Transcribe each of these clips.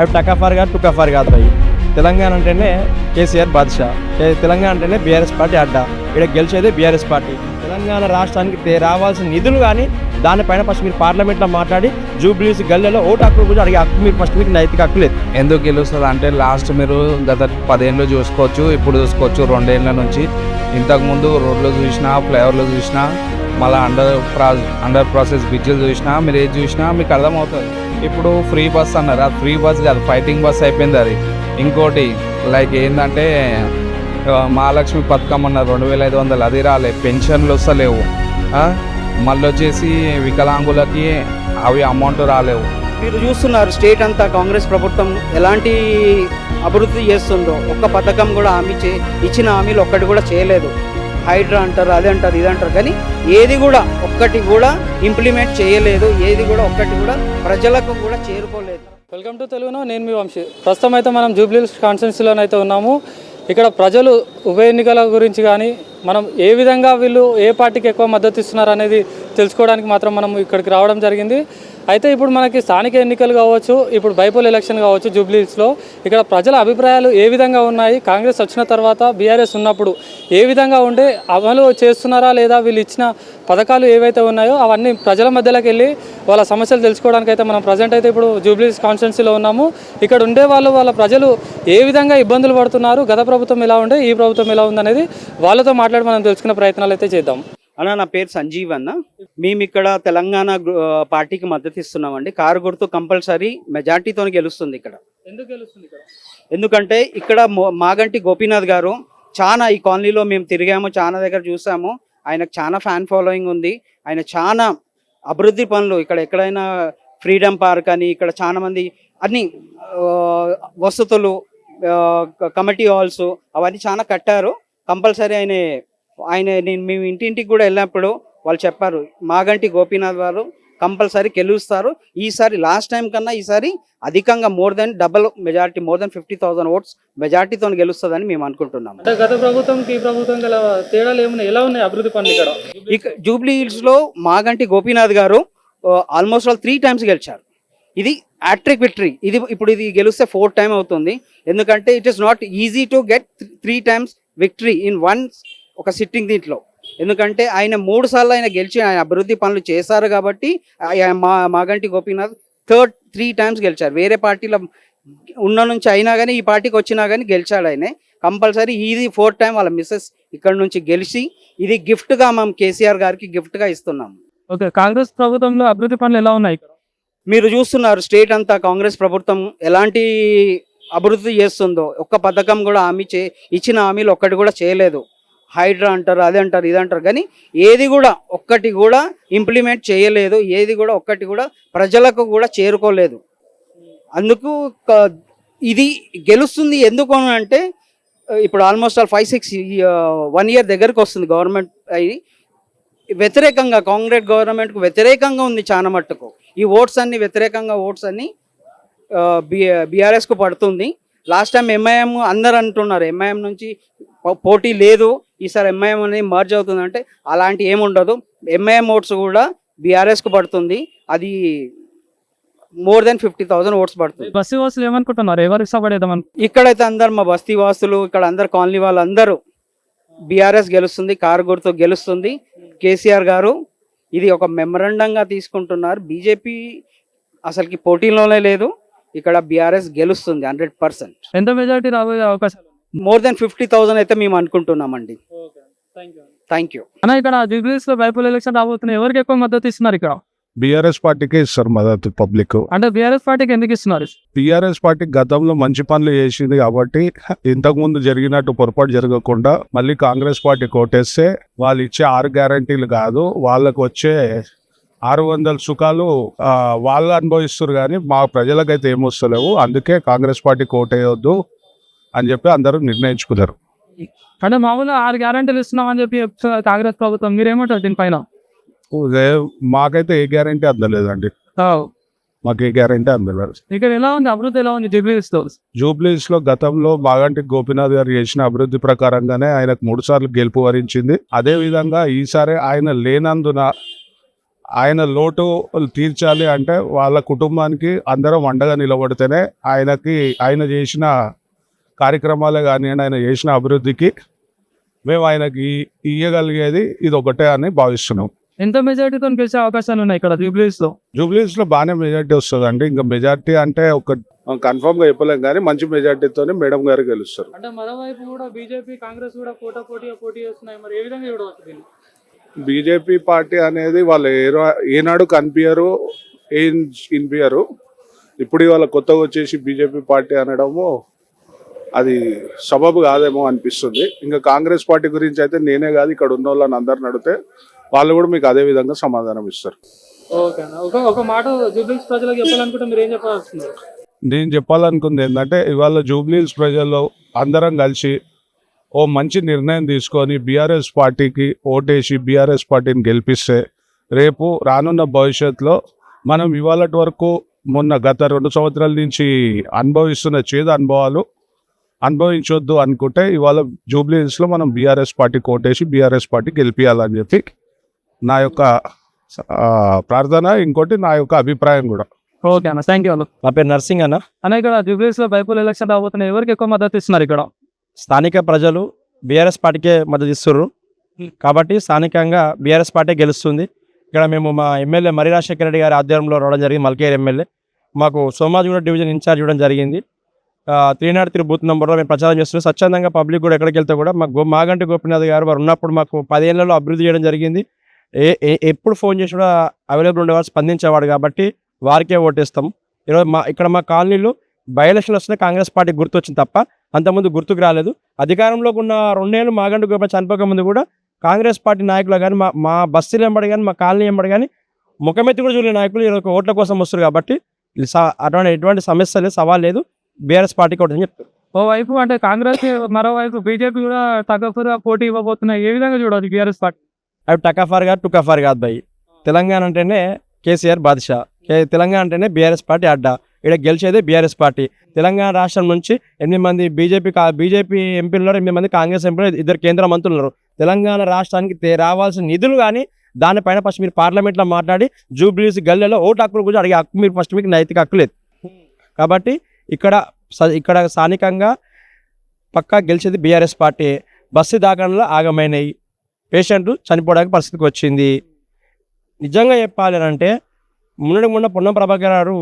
అవి టకాఫార్ కాదు టుకాఫార్ కాదు అవి తెలంగాణ అంటేనే కేసీఆర్ బాద్షా. తెలంగాణ అంటేనే బీఆర్ఎస్ పార్టీ అడ్డా. ఇక్కడ గెలిచేదే బీఆర్ఎస్ పార్టీ. తెలంగాణ రాష్ట్రానికి రావాల్సిన నిధులు కానీ దానిపైన ఫస్ట్ మీరు పార్లమెంట్లో మాట్లాడి జూబ్లీస్ గల్లెలో ఓటు హక్కు కూడా అడిగే హక్కు మీరు ఫస్ట్ మీకు నైతిక హక్కు లేదు. ఎందుకు గెలుస్తుంది అంటే లాస్ట్ మీరు గత పదేళ్ళు చూసుకోవచ్చు ఇప్పుడు చూసుకోవచ్చు రెండేళ్ళ నుంచి. ఇంతకుముందు రోడ్లు చూసినా ఫ్లైఓవర్లు చూసినా మళ్ళీ అండర్ ప్రా అండర్ ప్రాసెస్ బ్రిడ్జ్లు చూసినా మీరు ఏది చూసినా మీకు అర్థమవుతుంది. ఇప్పుడు ఫ్రీ బస్ అన్నారు. అది ఫ్రీ బస్ కాదు ఫైటింగ్ బస్ అయిపోయింది అది. ఇంకోటి లైక్ ఏంటంటే మహాలక్ష్మి పథకం అన్నారు రెండు వేల ఐదు వందలు. అది రాలే పెన్షన్లు వస్తలేవు. మళ్ళీ వచ్చేసి వికలాంగులకి అవి అమౌంట్ రాలేవు. మీరు చూస్తున్నారు స్టేట్ అంతా కాంగ్రెస్ ప్రభుత్వం ఎలాంటి అభివృద్ధి చేస్తుందో. ఒక్క పథకం కూడా హామీ చే ఇచ్చిన హామీలు ఒక్కటి కూడా చేయలేదు. హైడ్రా అంటారు అది అంటారు ఇది అంటారు. కానీ ఏది కూడా ఒక్కటి కూడా ఇంప్లిమెంట్ చేయలేదు. ఏది కూడా ఒక్కటి కూడా ప్రజలకు కూడా చేరుకోలేదు. వెల్కమ్ టు తెలుగునో నేను మీ వంశీ. ప్రస్తుతం అయితే మనం జూబ్లీ కాన్స్టిట్యున్సీలోనైతే ఉన్నాము. ఇక్కడ ప్రజలు ఉప ఎన్నికల గురించి కానీ మనం ఏ విధంగా వీళ్ళు ఏ పార్టీకి ఎక్కువ మద్దతు ఇస్తున్నారు అనేది తెలుసుకోవడానికి మాత్రం మనం ఇక్కడికి రావడం జరిగింది. అయితే ఇప్పుడు మనకి స్థానిక ఎన్నికలు కావచ్చు ఇప్పుడు బైపోల్ ఎలక్షన్ కావచ్చు జూబ్లీస్లో ఇక్కడ ప్రజల అభిప్రాయాలు ఏ విధంగా ఉన్నాయి కాంగ్రెస్ వచ్చిన తర్వాత బీఆర్ఎస్ ఉన్నప్పుడు ఏ విధంగా ఉండే అమలు చేస్తున్నారా లేదా వీళ్ళు ఇచ్చిన పథకాలు ఏవైతే ఉన్నాయో అవన్నీ ప్రజల మధ్యలోకి వెళ్ళి వాళ్ళ సమస్యలు తెలుసుకోవడానికి అయితే మనం ప్రజెంట్ అయితే ఇప్పుడు జూబ్లీస్ కాన్స్టిట్యున్సీలో ఉన్నాము. ఇక్కడ ఉండే వాళ్ళు వాళ్ళ ప్రజలు ఏ విధంగా ఇబ్బందులు పడుతున్నారు గత ప్రభుత్వం ఎలా ఉండే ఈ ప్రభుత్వం ఎలా ఉందనేది వాళ్ళతో మాట్లాడి మనం తెలుసుకునే ప్రయత్నాలు అయితే చేద్దాం. అన్న నా పేరు సంజీవ్ అన్న. మేము ఇక్కడ తెలంగాణ పార్టీకి మద్దతు ఇస్తున్నామండి. కారు గుర్తు కంపల్సరీ మెజార్టీతో గెలుస్తుంది ఇక్కడ. ఎందుకు గెలుస్తుంది ఇక్కడ? ఎందుకంటే ఇక్కడ మాగంటి గోపీనాథ్ గారు చాలా ఈ కాలనీలో మేము తిరిగాము చాలా దగ్గర చూసాము. ఆయనకు చాలా ఫ్యాన్ ఫాలోయింగ్ ఉంది. ఆయన చాలా అభివృద్ధి పనులు ఇక్కడ ఎక్కడైనా ఫ్రీడమ్ పార్క్ అని ఇక్కడ చాలా మంది అన్ని వసతులు కమిటీ హాల్స్ అవన్నీ చాలా కట్టారు. కంపల్సరీ ఆయన ఆయన నేను మేము ఇంటింటికి కూడా వెళ్ళినప్పుడు వాళ్ళు చెప్పారు. మాగంటి గోపీనాథ్ గారు కంపల్సరీ గెలుస్తారు. ఈసారి లాస్ట్ టైం కన్నా ఈసారి అధికంగా more than double majority more than fifty thousand votes మెజారిటీతో గెలుస్తుందని మేము అనుకుంటున్నాము. అంటే గత ప్రభుత్వంకి ఈ ప్రభుత్వం గల తేడాలు ఏమున్నాయి? ఎలా ఉన్నాయి అభివృద్ధి పనులు ఇక్కడ? ఇక జూబ్లీ హిల్స్లో మాగంటి గోపీనాథ్ గారు ఆల్మోస్ట్ ఆల్ త్రీ టైమ్స్ గెలిచారు. ఇది యాట్రిక్ విక్టరీ ఇది ఇప్పుడు ఇది గెలిస్తే ఫోర్ టైం అవుతుంది. ఎందుకంటే it is not easy to get three times victory in one ఒక సిట్టింగ్ దీంట్లో. ఎందుకంటే ఆయన మూడు సార్లు ఆయన గెలిచి ఆయన అభివృద్ధి పనులు చేశారు కాబట్టి మా Maganti Gopinath third three times గెలిచారు. వేరే పార్టీలో ఉన్న నుంచి అయినా కానీ ఈ పార్టీకి వచ్చినా కానీ గెలిచాడు ఆయన. కంపల్సరీ ఇది ఫోర్త్ టైం వాళ్ళ మిస్సెస్ ఇక్కడ నుంచి గెలిచి ఇది గిఫ్ట్గా మేము కేసీఆర్ గారికి గిఫ్ట్గా ఇస్తున్నాం ఓకే కాంగ్రెస్ ప్రభుత్వంలో అభివృద్ధి పనులు ఎలా ఉన్నాయి మీరు చూస్తున్నారు స్టేట్ అంతా కాంగ్రెస్ ప్రభుత్వం ఎలాంటి అభివృద్ధి చేస్తుందో. ఒక్క పథకం కూడా హామీ చే ఇచ్చిన హామీలు ఒక్కటి కూడా చేయలేదు. హైడ్రా అంటారు అది అంటారు ఇది అంటారు. కానీ ఏది కూడా ఒక్కటి కూడా ఇంప్లిమెంట్ చేయలేదు. ఏది కూడా ఒక్కటి కూడా ప్రజలకు కూడా చేరుకోలేదు. అందుకు ఇది గెలుస్తుంది ఎందుకు అంటే ఇప్పుడు almost all five six one year దగ్గరకు వస్తుంది గవర్నమెంట్ అయి. వ్యతిరేకంగా కాంగ్రెస్ గవర్నమెంట్కు వ్యతిరేకంగా ఉంది చాలా మట్టుకు. ఈ ఓట్స్ అన్ని వ్యతిరేకంగా ఓట్స్ అన్ని బీఆర్ఎస్కు పడుతుంది. లాస్ట్ టైం ఎంఐఎం అందరు అంటున్నారు ఎంఐఎం నుంచి పోటీ లేదు. ఈసారి ఎంఐఎం అనేది మర్జ్ అవుతుంది అంటే అలాంటి ఏముండదు ఎంఐఎం ఓట్స్ కూడా బీఆర్ఎస్కు పడుతుంది. అది more than fifty thousand votes పడుతుంది. బస్సు వాసులు ఏమనుకుంటున్నారు? ఎవరు ఇష్టపడేద్దాం ఇక్కడైతే అందరు మా బస్తీ వాసులు ఇక్కడ అందరు కాలనీ వాళ్ళందరూ బీఆర్ఎస్ గెలుస్తుంది కారు గుర్తు గెలుస్తుంది. కేసీఆర్ గారు ఇది ఒక మెమరండంగా తీసుకుంటున్నారు. బీజేపీ అసలుకి పోటీలోనే లేదు. ఇక్కడ బీఆర్ఎస్ గెలుస్తుంది హండ్రెడ్ పర్సెంట్ ఎంత మెజారిటీ రాబోయే అవకాశాలు? మోర్ దెన్ ఫిఫ్టీ థౌసండ్ అయితే మేము అనుకుంటున్నామండి. Thank you. అన్న ఇక్కడ జూబ్లీస్లో బైపోల్ ఎలక్షన్ రాబోతున్నాయి. ఎవరికి ఎక్కువ మద్దతు ఇస్తున్నారు ఇక్కడ? బీఆర్ఎస్ పార్టీకే ఇస్తారు మద్దతు పబ్లిక్. అంటే బీఆర్ఎస్ పార్టీకి ఎందుకు ఇస్తున్నారు? బీఆర్ఎస్ పార్టీ గతంలో మంచి పనులు చేసింది కాబట్టి ఇంతకు ముందు జరిగినట్టు పొరపాటు జరగకుండా మళ్ళీ కాంగ్రెస్ పార్టీ కోటేస్తే వాళ్ళు ఇచ్చే ఆరు గ్యారంటీలు కాదు వాళ్ళకు వచ్చే ఆరు వందల సుఖాలు వాళ్ళు అనుభవిస్తారు కానీ మా ప్రజలకైతే ఏమొస్తలేవు అందుకే కాంగ్రెస్ పార్టీ కోటేయొద్దు. అని చెప్పి అందరూ నిర్ణయించుకున్నారు. అంటే మామూలుగా ఆరు గ్యారంటీలు ఇస్తున్నామని చెప్పి చెప్తున్నారు కాంగ్రెస్ ప్రభుత్వం మీరేమంటారు దీనిపైన? మాకైతే ఏ గ్యారంటీ అందలేదండి. మాకు ఏ గ్యారంటీ అందలేదు. ఇక్కడ ఎలా ఉంది? అభివృద్ధి ఎలా ఉంది జూబ్లీస్లో జూబ్లీస్లో గతంలో మాగంటి గోపీనాథ్ గారు చేసిన అభివృద్ధి ప్రకారంగానే ఆయనకు మూడు సార్లు గెలుపు వరించింది. అదే విధంగా ఈసారి ఆయన లేనందున ఆయన లోటు తీర్చాలి అంటే వాళ్ళ కుటుంబానికి అందరం అండగా నిలబడితేనే ఆయనకి ఆయన చేసిన కార్యక్రమాలే కానివ్వండి ఆయన చేసిన అభివృద్ధికి మేము ఆయనకి ఇయ్యగలిగేది ఇది ఒకటే అని భావిస్తున్నాం. ఎంత మెజారిటీతో గెలిచే అవకాశాలు ఉన్నాయి ఇక్కడ జూబ్లీస్లో? జూబ్లీస్లో బాగానే మెజార్టీ వస్తుందండి. ఇంకా మెజార్టీ అంటే ఒక కన్ఫర్మ్గా చెప్పలేం కానీ మంచి మెజార్టీతోనే మేడం గారు గెలుస్తారు. అంటే మరోవైపు కూడా బీజేపీ కాంగ్రెస్ కూడా పోటా పోటీగా పోటీ చేస్తున్నాయి. మరి ఏ విధంగా చూడవచ్చు బీజేపీ పార్టీ అనేది వాళ్ళు ఏనాడు కనిపించరు ఏం వినిపించరు ఇప్పుడు ఇవాళ కొత్తగా వచ్చేసి బీజేపీ పార్టీ అనడము అది సబబు కాదేమో అనిపిస్తుంది. ఇంకా కాంగ్రెస్ పార్టీ గురించి అయితే నేనే కాదు ఇక్కడ ఉన్న వాళ్ళని అందరిని అడిగితే వాళ్ళు కూడా మీకు అదే విధంగా సమాధానం ఇస్తారు. ఓకే అన్న. ఒక ఒక మాట జూబ్లీస్ ప్రజలకు చెప్పాలనుకుంటే మీరు ఏం చెప్పాల్సింది? నేను చెప్పాలనుకుంది ఏంటంటే ఇవాళ జూబ్లీస్ ప్రజల్లో అందరం కలిసి ఓ మంచి నిర్ణయం తీసుకొని బీఆర్ఎస్ పార్టీకి ఓటేసి బీఆర్ఎస్ పార్టీని గెలిపిస్తే రేపు రానున్న భవిష్యత్తులో మనం ఇవాళటి వరకు మొన్న గత రెండు సంవత్సరాల నుంచి అనుభవిస్తున్న చేదు అనుభవాలు అనుభవించొద్దు అనుకుంటే ఇవాళ జూబ్లీస్లో మనం బీఆర్ఎస్ పార్టీకి ఓటేసి బీఆర్ఎస్ పార్టీ గెలిపించాలని చెప్పి నా యొక్క ఆ, ప్రార్థన ఇంకోటి నా యొక్క అభిప్రాయం కూడా. ఓకే అన్న థ్యాంక్ యూ నా పేరు నర్సింగ్ అన్న. అన్న ఇక్కడ జూబ్లీస్లో బైపుల్ ఎలక్షన్ రాబోతున్నాయి ఎవరికి ఎక్కువ మద్దతు ఇస్తున్నారు ఇక్కడ? స్థానిక ప్రజలు బీఆర్ఎస్ పార్టీకే మద్దతు ఇస్తుర్రు. కాబట్టి స్థానికంగా బీఆర్ఎస్ పార్టీ గెలుస్తుంది. ఇక్కడ మేము మా ఎమ్మెల్యే మరి రాజశేఖర రెడ్డి గారి ఆధ్వర్యంలో రావడం జరిగింది మల్కేర్ ఎమ్మెల్యే. మాకు సోమాజిగూడ డివిజన్ ఇన్ఛార్జ్ ఇవ్వడం జరిగింది. త్రీ నాట్ త్రీ బూత్ నెంబర్లో మేము ప్రచారం చేస్తున్నాం. స్వచ్ఛందంగా పబ్లిక్ కూడా ఎక్కడికి వెళ్తే కూడా మాకు గో- మాగంటి గోపినాథ్ గారు వారు ఉన్నప్పుడు మాకు పదేళ్ళలో అభివృద్ధి చేయడం జరిగింది. ఏ ఏ- ఎప్పుడు ఫోన్ చేసి కూడా అవైలబుల్ ఉండేవారు స్పందించేవాడు కాబట్టి వారికే ఓటేస్తాం. ఈరోజు మా ఇక్కడ మా కాలనీలో బై ఎలక్షన్లు వస్తే కాంగ్రెస్ పార్టీ గుర్తు వచ్చింది తప్ప అంతకుముందు గుర్తుకు రాలేదు. అధికారంలోకి ఉన్న రెండేళ్ళు మాగంటి గోపాల్ చనిపోక ముందు కూడా కాంగ్రెస్ పార్టీ నాయకులు కానీ మా మా బస్సులు ఎంబడి కానీ మా కాలనీ ఎంబడి కానీ ముఖమెత్తి కూడా చూడలేని నాయకులు. ఈరోజు ఓట్ల కోసం వస్తారు కాబట్టి అటువంటి ఎటువంటి సమస్య లేదు సవాల్ లేదు. బీఆర్ఎస్ ఒకటి అని చెప్తారు. ఓ వైపు అంటే కాంగ్రెస్ మరోవైపు బీజేపీ కూడా తగ్గపుగా పోటీ ఇవ్వబోతున్నాయి. ఏ విధంగా చూడాలి బీఆర్ఎస్ పార్టీ? అవి టకాఫార్ కాదు టుకాఫార్ కాదు భయ్ తెలంగాణ అంటేనే కేసీఆర్ బాద్షా. కే- తెలంగాణ అంటేనే బీఆర్ఎస్ పార్టీ అడ్డా. ఇక్కడ గెలిచేదే బీఆర్ఎస్ పార్టీ. తెలంగాణ రాష్ట్రం నుంచి ఎనిమిది మంది బీజేపీ కా బీజేపీ ఎంపీలు ఉన్నారు ఎనిమిది మంది కాంగ్రెస్ ఎంపీలు ఇద్దరు కేంద్ర మంత్రులు ఉన్నారు. తెలంగాణ రాష్ట్రానికి రావాల్సిన నిధులు కానీ దానిపైన ఫస్ట్ మీరు పార్లమెంట్లో మాట్లాడి జూబ్లీస్ గల్లెలో ఓటు హక్కులు కూడా అడిగే హక్కు మీరు ఫస్ట్ మీకు నైతిక హక్కు లేదు. కాబట్టి ఇక్కడ ఇక్కడ స్థానికంగా పక్కా గెలిచేది బీఆర్ఎస్ పార్టీ. బస్సు దాఖలలో ఆగమైనవి పేషెంట్లు చనిపోవడానికి పరిస్థితికి వచ్చింది. నిజంగా చెప్పాలి అంటే మొన్నటి మొన్న పొన్నం ప్రభాకర్ గారు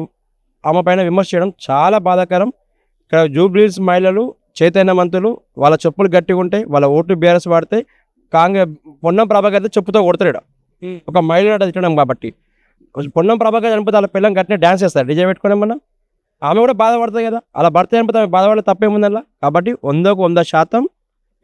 ఆమె పైన విమర్శ చేయడం చాలా బాధాకరం. ఇక్కడ జూబ్లీస్ మహిళలు చైతన్యవంతులు వాళ్ళ చెప్పులు గట్టిగా ఉంటాయి వాళ్ళ ఓట్లు బీఆర్ఎస్ వాడితే కాంగ్రెస్ పొన్నం ప్రభాకర్ అయితే చెప్పుతో కొడతాడు ఒక మహిళ తిట్టడం కాబట్టి. పొన్నం ప్రభాకర్ చనిపోతే వాళ్ళ పిల్లలు గట్టిన డ్యాన్స్ చేస్తారు. డిజే పెట్టుకుని ఏమన్నా ఆమె కూడా బాధపడుతుంది కదా. అలా భర్త చనిపోతే ఆమె బాధపడే తప్పేముందల్లా? కాబట్టి వందకు వంద శాతం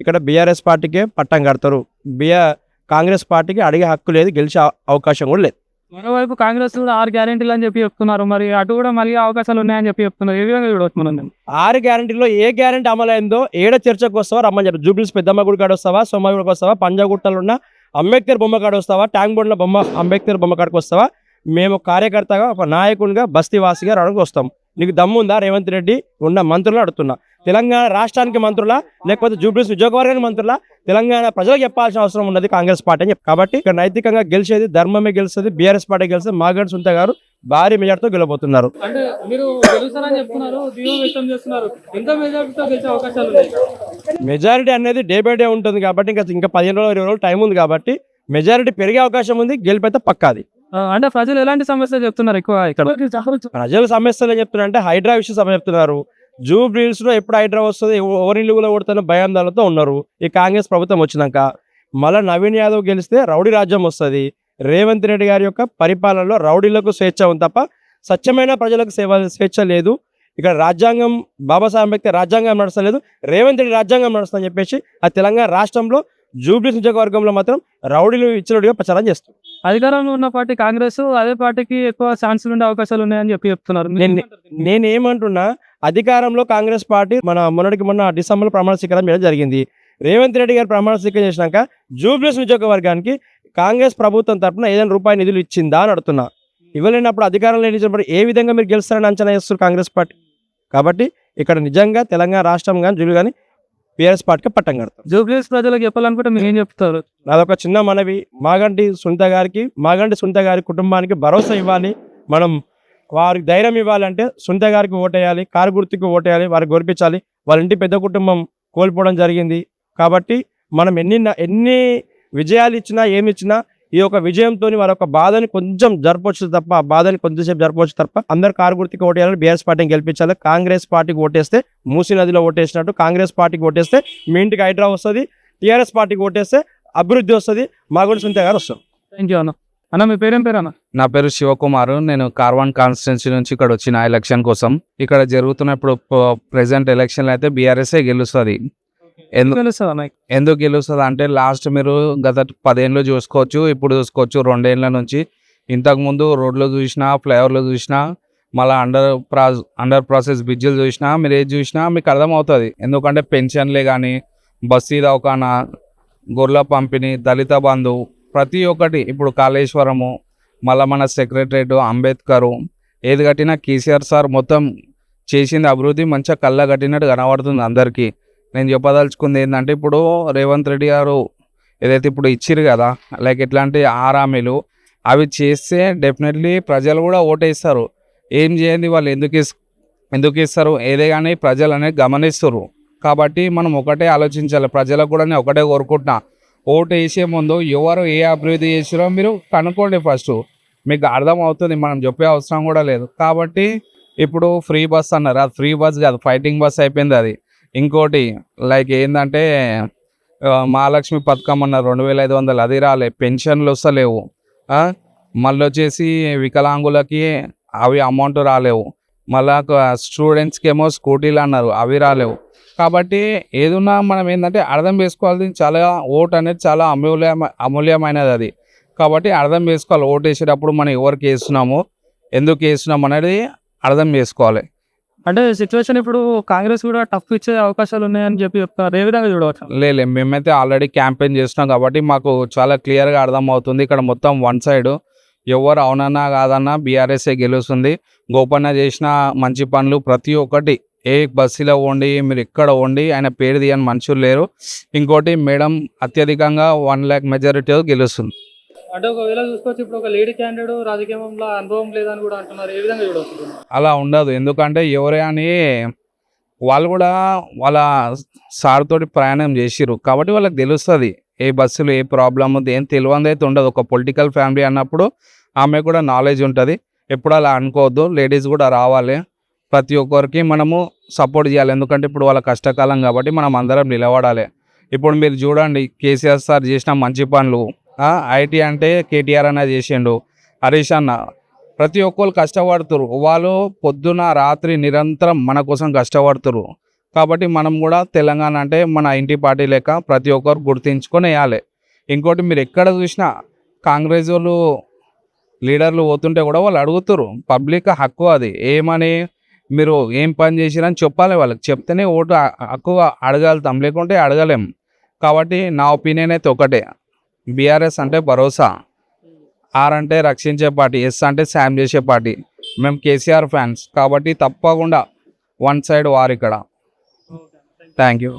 ఇక్కడ బీఆర్ఎస్ పార్టీకే పట్టం కడతారు. బిఆర్ కాంగ్రెస్ పార్టీకి అడిగే హక్కు లేదు గెలిచే అవ- అవకాశం కూడా లేదు. మరోవైపు కాంగ్రెస్ కూడా ఆరు గ్యారెంటీలు అని చెప్పి చెప్తున్నారు. మరి అటు కూడా మళ్ళీ అవకాశాలు ఉన్నాయని చెప్పి చెప్తున్నారు. ఏ విధంగా చూడవచ్చు మనం ఆరు గ్యారంటీలో ఏ గ్యారంటీ అమలైందో ఏడ చర్చకు వస్తావా రమ్మని చెప్పి. జూబ్లీస్ పెద్దమ్మ గుడి కాడ వస్తావా సోమగుడికి వస్తావా పంజాగుట్టలో ఉన్న అంబేద్కర్ బొమ్మ కాడ వస్తావా ట్యాంక్ బోర్డులో బొమ్మ అంబేద్కర్ బొమ్మ కాడికి వస్తావా? మేము కార్యకర్తగా ఒక నాయకునిగా బస్తీవాసిగా రావడానికి వస్తాం. నీకు దమ్ముందా రేవంత్ రెడ్డి ఉన్న మంత్రులు అడుగుతున్నా. తెలంగాణ రాష్ట్రానికి మంత్రులా? లేకపోతే జూబ్లీస్ ఉద్యోగవర్గానికి మంత్రులా? తెలంగాణ ప్రజలకు చెప్పాల్సిన అవసరం ఉన్నది కాంగ్రెస్ పార్టీ అని చెప్పి. కాబట్టి ఇక్కడ నైతికంగా గెలిచేది ధర్మమే గెలుస్తుంది బీఆర్ఎస్ పార్టీ గెలిస్తే మాగడ్ సుంత గారు భారీ మెజార్టీతో గెలబోతున్నారు అంటే మీరు గెలుస్తారని చెప్తున్నారు దీవం వ్యక్తం చేస్తున్నారు. ఎంత మెజారిటీతో గెలిచే అవకాశాలు ఉన్నాయి? మెజారిటీ అనేది డే బై డే ఉంటుంది కాబట్టి ఇంకా ఇంకా పదిహేను రోజులు ఇరవై రోజులు టైం ఉంది కాబట్టి మెజారిటీ పెరిగే అవకాశం ఉంది గెలిపైతే పక్కాది. అంటే ప్రజలు ఎలాంటి సమస్యలు చెప్తున్నారు ఎక్కువ ఇక్కడ? ప్రజల సమస్యలు ఏం చెప్తున్నారు అంటే హైడ్రా విషయం సభ చెప్తున్నారు. జూబ్లీస్లో ఎప్పుడు హైడ్రా వస్తుంది? ఎవరిల్లు కూడా కొడుతున్న భయాందోళనతో ఉన్నారు. ఈ కాంగ్రెస్ ప్రభుత్వం వచ్చినాక. మళ్ళీ నవీన్ యాదవ్ గెలిస్తే రౌడీ రాజ్యం వస్తుంది. రేవంత్ రెడ్డి గారి యొక్క పరిపాలనలో రౌడీలకు స్వేచ్ఛ ఉంది తప్ప స్వచ్ఛమైన ప్రజలకు సేవ స్వేచ్ఛ లేదు. ఇక్కడ రాజ్యాంగం బాబాసాహెబ్ అంబేద్కర్ రాజ్యాంగం నడుస్తలేదు. రేవంత్ రెడ్డి రాజ్యాంగం నడుస్తుందని చెప్పేసి ఆ తెలంగాణ రాష్ట్రంలో జూబ్లీస్ నియోజకవర్గంలో మాత్రం రౌడీలు ఇచ్చినట్టుగా ప్రచారం చేస్తారు అధికారంలో ఉన్న పార్టీ కాంగ్రెస్ అదే పార్టీకి ఎక్కువ ఛాన్సులు ఉండే అవకాశాలు ఉన్నాయని చెప్పి చెప్తున్నారు. నేను- నేను ఏమంటున్నా అధికారంలో కాంగ్రెస్ పార్టీ మన మొన్నటికి మొన్న డిసెంబర్ ప్రమాణ స్వీకారం చేయడం జరిగింది. రేవంత్ రెడ్డి గారు ప్రమాణ స్వీకారం చేసినాక జూబ్లీస్ నియోజకవర్గానికి కాంగ్రెస్ ప్రభుత్వం తరపున ఏదైనా రూపాయి నిధులు ఇచ్చిందా అని అడుగుతున్నా. ఇవ్వలేనప్పుడు అధికారంలో లేనిచ్చినప్పుడు ఏ విధంగా మీరు గెలుస్తారని అంచనా వేస్తారు కాంగ్రెస్ పార్టీ? కాబట్టి ఇక్కడ నిజంగా తెలంగాణ రాష్ట్రం కానీ జులు కానీ బీఆర్ఎస్ పార్టీకి పట్టం కడతాం జూబ్లీస్ ప్రజలకు చెప్పాలనుకుంటే మీరు ఏం చెప్తారు? నాదొక చిన్న మనవి. మాగంటి సునీత గారికి మాగంటి సునీత గారి కుటుంబానికి భరోసా ఇవ్వాలి. మనం వారికి ధైర్యం ఇవ్వాలంటే సునీత గారికి ఓటేయాలి కారు గుర్తుకి ఓటేయాలి వారికి గొరిపించాలి. వాళ్ళ ఇంటి పెద్ద కుటుంబం కోల్పోవడం జరిగింది. కాబట్టి మనం ఎన్ని ఎన్ని విజయాలు ఇచ్చినా ఏమి ఇచ్చినా ఈ యొక్క విజయంతో వారి యొక్క బాధని కొంచెం జరపవచ్చు తప్ప ఆ బాధని కొంచెంసేపు జరపవచ్చు తప్ప అందరు కారు గుర్తుకి ఓటేయాలని బీఆర్ఎస్ పార్టీని గెలిపించాలి. కాంగ్రెస్ పార్టీకి ఓటేస్తే మూసీ నదిలో ఓటేసినట్టు కాంగ్రెస్ పార్టీకి ఓటేస్తే మీ ఇంటికి హైడ్రా వస్తుంది టీఆర్ఎస్ పార్టీకి ఓటేస్తే అభివృద్ధి వస్తుంది. మాగుడి సునీత గారు వస్తారు. థ్యాంక్ యూ అన్న. అన్న మీ పేరేం పేరు అన్న? నా పేరు శివకుమార్. నేను కార్వాన్ కాన్స్టిట్యున్సీ నుంచి ఇక్కడ వచ్చిన ఎలక్షన్ కోసం. ఇక్కడ జరుగుతున్న ఇప్పుడు ప్రెసెంట్ ఎలక్షన్లు అయితే బీఆర్ఎస్ఏ గెలుస్తుంది. ఎందుకు గెలుస్తుంది అంటే లాస్ట్ మీరు గత పదేళ్ళు చూసుకోవచ్చు ఇప్పుడు చూసుకోవచ్చు రెండేళ్ళ నుంచి ఇంతకుముందు రోడ్లు చూసినా ఫ్లైఓవర్లు చూసినా మళ్ళీ అండర్ ప్రాస్ అండర్ ప్రాసెస్ బ్రిడ్జిలు చూసినా మీరు ఏది చూసినా మీకు అర్థమవుతుంది. ఎందుకంటే పెన్షన్లే కానీ బస్తీ దవాఖానా గొర్రెల పంపిణీ దళిత బంధు ప్రతి ఒక్కటి ఇప్పుడు కాళేశ్వరము మళ్ళీ మన సెక్రటరేట్ అంబేద్కరు ఏది కట్టినా కేసీఆర్ సార్ మొత్తం చేసింది అభివృద్ధి మంచిగా కళ్ళ కట్టినట్టు కనబడుతుంది అందరికీ. నేను చెప్పదలుచుకుంది ఏంటంటే ఇప్పుడు రేవంత్ రెడ్డి గారు ఏదైతే ఇప్పుడు ఇచ్చిరు కదా లైక్ ఇట్లాంటి ఆరామీలు అవి చేస్తే డెఫినెట్లీ ప్రజలు కూడా ఓటేస్తారు. ఏం చేయండి వాళ్ళు? ఎందుకు ఇస్ ఎందుకు ఇస్తారు? ఏదే కానీ ప్రజలు అనేది గమనిస్తారు కాబట్టి మనం ఒకటే ఆలోచించాలి. ప్రజలకు కూడా నేను ఒకటే కోరుకుంటున్నా. ఓటు వేసే ముందు ఎవరు ఏ అభివృద్ధి చేసారో మీరు కనుక్కోండి ఫస్ట్ మీకు అర్థం అవుతుంది మనం చెప్పే అవసరం కూడా లేదు. కాబట్టి ఇప్పుడు ఫ్రీ బస్ అన్నారు. అది ఫ్రీ బస్ కాదు ఫైటింగ్ బస్ అయిపోయింది అది. ఇంకోటి లైక్ ఏంటంటే మహాలక్ష్మి పథకం అన్నారు రెండు వేల ఐదు వందలు అది రాలే పెన్షన్లు వస్తలేవు. మళ్ళీ వచ్చేసి వికలాంగులకి అవి అమౌంట్ రాలేవు. మళ్ళా స్టూడెంట్స్కి ఏమో స్కూటీలు అన్నారు అవి రాలేవు. కాబట్టి ఏదున్నా మనం ఏంటంటే అర్థం చేసుకోవాలి చాలా ఓట్ అనేది చాలా అమూల్య అమూల్యమైనది అది. కాబట్టి అర్థం చేసుకోవాలి ఓటు వేసేటప్పుడు మనం ఎవరికి వేస్తున్నామో ఎందుకు వేస్తున్నాం అనేది అర్థం చేసుకోవాలి. అంటే సిచ్యువేషన్ ఇప్పుడు కాంగ్రెస్ కూడా టఫ్ ఇచ్చే అవకాశాలు ఉన్నాయని చెప్పి చెప్తారు ఏ విధంగా చూడవచ్చు? లేదు మేమైతే ఆల్రెడీ క్యాంపెయిన్ చేస్తున్నాం కాబట్టి మాకు చాలా క్లియర్గా అర్థమవుతుంది. ఇక్కడ మొత్తం వన్ సైడ్ ఎవరు అవునన్నా కాదన్నా బీఆర్ఎస్ఏ గెలుస్తుంది. గోపన్న చేసిన మంచి పనులు ప్రతి ఒక్కటి. ఏ బస్సులో ఉండి మీరు ఎక్కడ ఉండి ఆయన పేరు తీయని మనుషులు లేరు. ఇంకోటి మేడం అత్యధికంగా వన్ ల్యాక్ మెజారిటీ గెలుస్తుంది. అంటే ఒకవేళ చూసుకోవచ్చు ఇప్పుడు ఒక లేడీ క్యాండిడేట్ రాజకీయంలో అనుభవం లేదని కూడా అంటున్నారు. ఏ విధంగా చూడవచ్చు? అలా ఉండదు. ఎందుకంటే ఎవరే అని వాళ్ళు కూడా వాళ్ళ సార్ తోటి ప్రయాణం చేసిర్రు. కాబట్టి వాళ్ళకి తెలుస్తుంది. ఏ బస్సులు ఏ ప్రాబ్లమ్ ఏం తెలియదు అయితే ఉండదు. ఒక పొలిటికల్ ఫ్యామిలీ అన్నప్పుడు ఆమె కూడా నాలెడ్జ్ ఉంటుంది. ఎప్పుడు అలా అనుకోవద్దు. లేడీస్ కూడా రావాలి. ప్రతి ఒక్కరికి మనము సపోర్ట్ చేయాలి. ఎందుకంటే ఇప్పుడు వాళ్ళ కష్టకాలం కాబట్టి మనం అందరం నిలబడాలి. ఇప్పుడు మీరు చూడండి కేసీఆర్ సార్ చేసిన మంచి పనులు. ఐటీ అంటే కేటీఆర్ అన్న చేసిండు. హరీష్ అన్న. ప్రతి ఒక్కరు కష్టపడుతురు వాళ్ళు పొద్దున రాత్రి నిరంతరం మన కోసం కష్టపడుతురు కాబట్టి మనం కూడా తెలంగాణ అంటే మన ఇంటి పార్టీ లెక్క ప్రతి ఒక్కరు గుర్తించుకొని వేయాలి. ఇంకోటి మీరు ఎక్కడ చూసినా కాంగ్రెస్ వాళ్ళు లీడర్లు పోతుంటే కూడా వాళ్ళు అడుగుతారు పబ్లిక్ హక్కు అది. ఏమని మీరు ఏం పని చేసిరని చెప్పాలి వాళ్ళకి. చెప్తేనే ఓటు హక్కు అడగలుగుతాం లేకుంటే అడగలేం. కాబట్టి నా ఒపీనియన్ అయితే ఒకటే. బీఆర్ఎస్ అంటే భరోసా. ఆర్ అంటే రక్షించే పార్టీ ఎస్ అంటే సాయం చేసే పార్టీ. మేము కేసీఆర్ ఫ్యాన్స్ కాబట్టి తప్పకుండా వన్ సైడ్ వార్ ఇక్కడ. Thank you